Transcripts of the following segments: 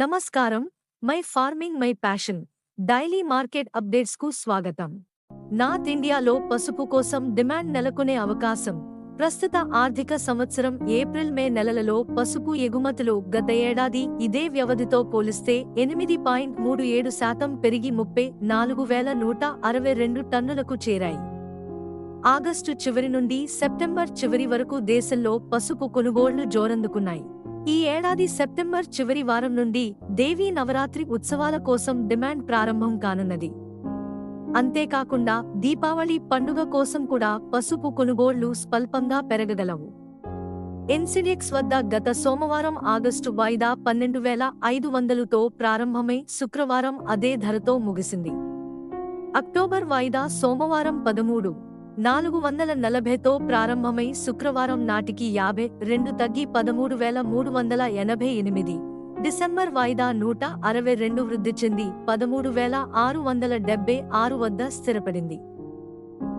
నమస్కారం. My farming my passion. Daily market అప్డేట్స్కు స్వాగతం. North ఇండియాలో పసుపు కోసం డిమాండ్ నెలకొనే అవకాశం. ప్రస్తుత ఆర్థిక సంవత్సరం ఏప్రిల్ మే నెలలలో పసుపు ఎగుమతులు గత ఏడాది ఇదే వ్యవధితో పోలిస్తే ఎనిమిది పాయింట్ మూడు ఏడు శాతం పెరిగి ముప్పై నాలుగు వేల నూట అరవై రెండు టన్నులకు చేరాయి. ఆగస్టు చివరి నుండి సెప్టెంబర్ చివరి వరకు దేశంలో పసుపు కొనుగోళ్ళు జోరందుకున్నాయి. ఈ ఏడాది సెప్టెంబర్ చివరి వారం నుండి దేవీ నవరాత్రి ఉత్సవాల కోసం డిమాండ్ ప్రారంభం కానున్నది. అంతేకాకుండా దీపావళి పండుగ కోసం కూడా పసుపు కొనుగోళ్ళు స్వల్పంగా పెరగగలవు. ఎన్సిడెక్స్ వద్ద గత సోమవారం ఆగస్టు వాయిదా పన్నెండు వేల ఐదు వందలుతో ప్రారంభమై శుక్రవారం అదే ధరతో ముగిసింది. అక్టోబర్ వాయిదా సోమవారం పదమూడు నాలుగు వందల నలభైతో ప్రారంభమై శుక్రవారం నాటికి యాభై రెండు తగ్గి పదమూడు వేల మూడు వందల ఎనభై ఎనిమిది. డిసెంబర్ వాయిదా నూట అరవై రెండు వృద్ధి చెంది పదమూడు వేల ఆరు వందల డెబ్బై ఆరు వద్ద స్థిరపడింది.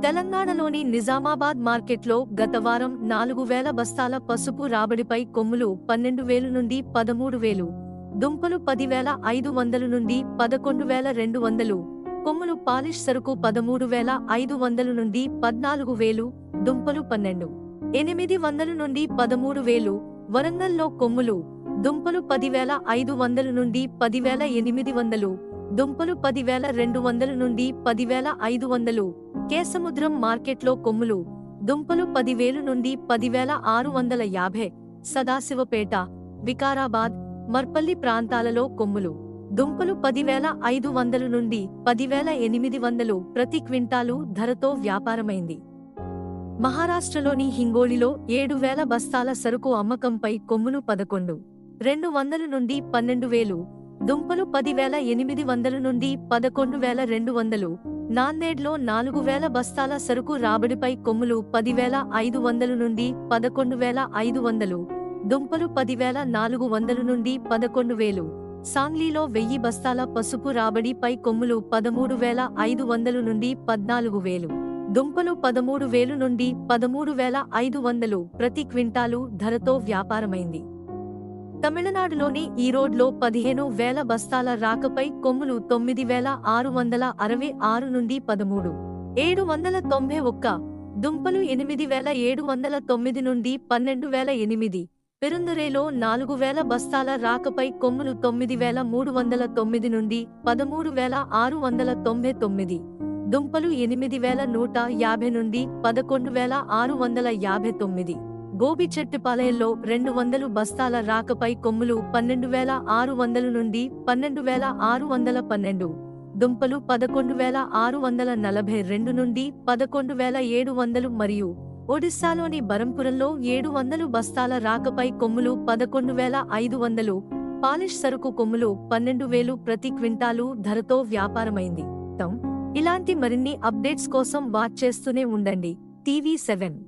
తెలంగాణలోని నిజామాబాద్ మార్కెట్లో గత వారం నాలుగు వేల బస్తాల పసుపు రాబడిపై కొమ్ములు పన్నెండు వేలు నుండి పదమూడు వేలు దుంపలు పదివేల ఐదు వందలు నుండి పదకొండు వేల రెండు వందలు కొమ్ములు పాలిష్ సరుకు పదమూడు వేల ఐదు వందలు నుండి పద్నాలుగు వేలు దుంపలు పన్నెండు. ఎనిమిది వందలు నుండి పదమూడు వేలు వరంగల్లో కొమ్ములు దుంపలు పదివేల ఐదు వందలు నుండి పదివేల ఎనిమిది వందలు దుంపలు పదివేల రెండు వందలు నుండి పదివేల ఐదు వందలు. కేసముద్రం మార్కెట్లో కొమ్ములు దుంపలు పదివేలు నుండి పదివేల ఆరు వందల యాభై. సదాశివపేట వికారాబాద్ మర్పల్లి ప్రాంతాలలో కొమ్ములు. దుంపలు పదివేల ఐదు వందలు నుండి పదివేల ఎనిమిది వందలు ప్రతి క్వింటాలు ధరతో వ్యాపారమైంది. మహారాష్ట్రలోని హింగోళిలో ఏడు వేల బస్తాల సరుకు అమ్మకంపై కొమ్ములు పదకొండు రెండు వందల నుండి పన్నెండు వేలు దుంపలు పదివేల ఎనిమిది వందల నుండి పదకొండు వేల రెండు వందలు నాందేడ్లో నాలుగు వేల బస్తాల సరుకు రాబడిపై కొమ్ములు పదివేల ఐదు వందలు నుండి పదకొండు వేల ఐదు వందలు దుంపలు పదివేల నాలుగు వందలు నుండి పదకొండు వేలు సాంగ్లీలో వెయ్యి బస్తాల పసుపు రాబడిపై కొమ్ములు పదమూడు వేల ఐదు వందలు నుండి పద్నాలుగు వేలు. దుంపలు పదమూడు వేలు నుండి పదమూడు వేల ఐదు వందలు ప్రతి క్వింటాలు ధరతో వ్యాపారమైంది. తమిళనాడులోని ఈరోడ్లో పదిహేను వేల బస్తాల రాకపై కొమ్ములు తొమ్మిది వేల ఆరు వందల అరవై ఆరు నుండి పదమూడు. ఏడు వందల తొంభై ఒక్క. దుంపలు ఎనిమిది వేల ఏడు వందల తొమ్మిది నుండి పన్నెండు వేల ఎనిమిది. పెరుందరేలో నాలుగు వేల బస్తాల రాకపై కొమ్ములు తొమ్మిది వేల మూడు వందల తొమ్మిది నుండి పదమూడు వేల ఆరు వందల తొంభై తొమ్మిది దుంపలు ఎనిమిది వేల నూట యాభై నుండి పదకొండు వేల ఆరు వందల యాభై తొమ్మిది గోబిచెట్టుపాలయంలో రెండు వందలు బస్తాల రాకపై కొమ్ములు పన్నెండు వేల ఆరు వందల నుండి పన్నెండు వేల ఆరు వందల పన్నెండు దుంపలు పదకొండు వేల ఆరు వందల నలభై రెండు నుండి పదకొండు వేల ఏడు వందలు మరియు ఒడిశాలోని బరంపురంలో ఏడు వందలు బస్తాల రాకపై కొమ్ములు పదకొండు వేల ఐదు వందలు పాలిష్ సరుకు కొమ్ములు పన్నెండు వేలు ప్రతి క్వింటాలు ధరతో వ్యాపారమైంది. ఇలాంటి మరిన్ని అప్డేట్స్ కోసం వాచ్ చేస్తూనే ఉండండి. TV seven.